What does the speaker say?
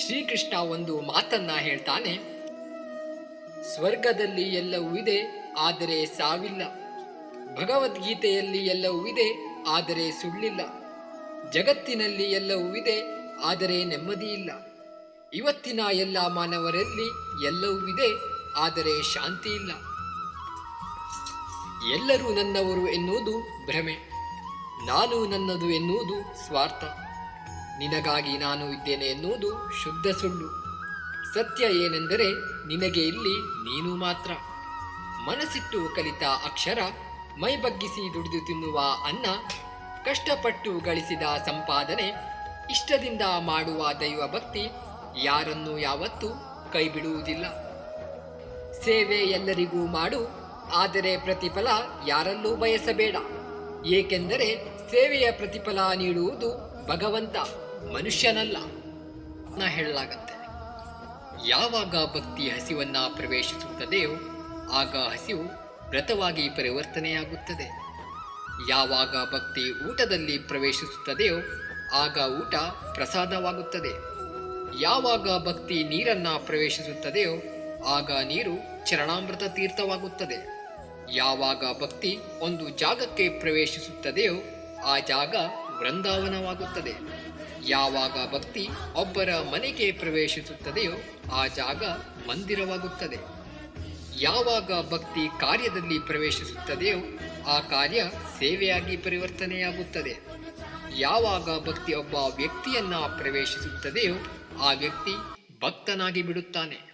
ಶ್ರೀಕೃಷ್ಣ ಒಂದು ಮಾತನ್ನ ಹೇಳ್ತಾನೆ. ಸ್ವರ್ಗದಲ್ಲಿ ಎಲ್ಲವೂ ಇದೆ, ಆದರೆ ಸಾವಿಲ್ಲ. ಭಗವದ್ಗೀತೆಯಲ್ಲಿ ಎಲ್ಲವೂ ಇದೆ, ಆದರೆ ಸುಳ್ಳಿಲ್ಲ. ಜಗತ್ತಿನಲ್ಲಿ ಎಲ್ಲವೂ ಇದೆ, ಆದರೆ ನೆಮ್ಮದಿ ಇಲ್ಲ. ಇವತ್ತಿನ ಎಲ್ಲ ಮಾನವರಲ್ಲಿ ಎಲ್ಲವೂ ಇದೆ, ಆದರೆ ಶಾಂತಿ ಇಲ್ಲ. ಎಲ್ಲರೂ ನನ್ನವರು ಎನ್ನುವುದು ಭ್ರಮೆ. ನಾನು ನನ್ನದು ಎನ್ನುವುದು ಸ್ವಾರ್ಥ. ನಿನಗಾಗಿ ನಾನು ಇದ್ದೇನೆ ಎನ್ನುವುದು ಶುದ್ಧ ಸುಳ್ಳು. ಸತ್ಯ ಏನೆಂದರೆ ನಿನಗೆ ಇಲ್ಲಿ ನೀನು ಮಾತ್ರ. ಮನಸ್ಸಿಟ್ಟು ಕಲಿತ ಅಕ್ಷರ, ಮೈ ಬಗ್ಗಿಸಿ ದುಡಿದು ತಿನ್ನುವ ಅನ್ನ, ಕಷ್ಟಪಟ್ಟು ಗಳಿಸಿದ ಸಂಪಾದನೆ, ಇಷ್ಟದಿಂದ ಮಾಡುವ ದೈವ ಭಕ್ತಿ ಯಾರನ್ನೂ ಯಾವತ್ತೂ ಕೈಬಿಡುವುದಿಲ್ಲ. ಸೇವೆ ಎಲ್ಲರಿಗೂ ಮಾಡು, ಆದರೆ ಪ್ರತಿಫಲ ಯಾರಲ್ಲೂ ಬಯಸಬೇಡ. ಏಕೆಂದರೆ ಸೇವೆಯ ಪ್ರತಿಫಲ ನೀಡುವುದು ಭಗವಂತ ಮನುಷ್ಯನಲ್ಲ ನಾ ಹೇಳಲಾಗತ್ತೆ. ಯಾವಾಗ ಭಕ್ತಿ ಹಸಿವನ್ನ ಪ್ರವೇಶಿಸುತ್ತದೆಯೋ ಆಗ ಹಸಿವು ವ್ರತವಾಗಿ ಪರಿವರ್ತನೆಯಾಗುತ್ತದೆ. ಯಾವಾಗ ಭಕ್ತಿ ಊಟದಲ್ಲಿ ಪ್ರವೇಶಿಸುತ್ತದೆಯೋ ಆಗ ಊಟ ಪ್ರಸಾದವಾಗುತ್ತದೆ. ಯಾವಾಗ ಭಕ್ತಿ ನೀರನ್ನು ಪ್ರವೇಶಿಸುತ್ತದೆಯೋ ಆಗ ನೀರು ಚರಣಾಮೃತ ತೀರ್ಥವಾಗುತ್ತದೆ. ಯಾವಾಗ ಭಕ್ತಿ ಒಂದು ಜಾಗಕ್ಕೆ ಪ್ರವೇಶಿಸುತ್ತದೆಯೋ ಆ ಜಾಗ ವೃಂದಾವನವಾಗುತ್ತದೆ. ಯಾವಾಗ ಭಕ್ತಿ ಒಬ್ಬರ ಮನೆಗೆ ಪ್ರವೇಶಿಸುತ್ತದೆಯೋ ಆ ಜಾಗ ಮಂದಿರವಾಗುತ್ತದೆ. ಯಾವಾಗ ಭಕ್ತಿ ಕಾರ್ಯದಲ್ಲಿ ಪ್ರವೇಶಿಸುತ್ತದೆಯೋ ಆ ಕಾರ್ಯ ಸೇವೆಯಾಗಿ ಪರಿವರ್ತನೆಯಾಗುತ್ತದೆ. ಯಾವಾಗ ಭಕ್ತಿ ಒಬ್ಬ ವ್ಯಕ್ತಿಯನ್ನ ಪ್ರವೇಶಿಸುತ್ತದೆಯೋ ಆ ವ್ಯಕ್ತಿ ಭಕ್ತನಾಗಿ ಬಿಡುತ್ತಾನೆ.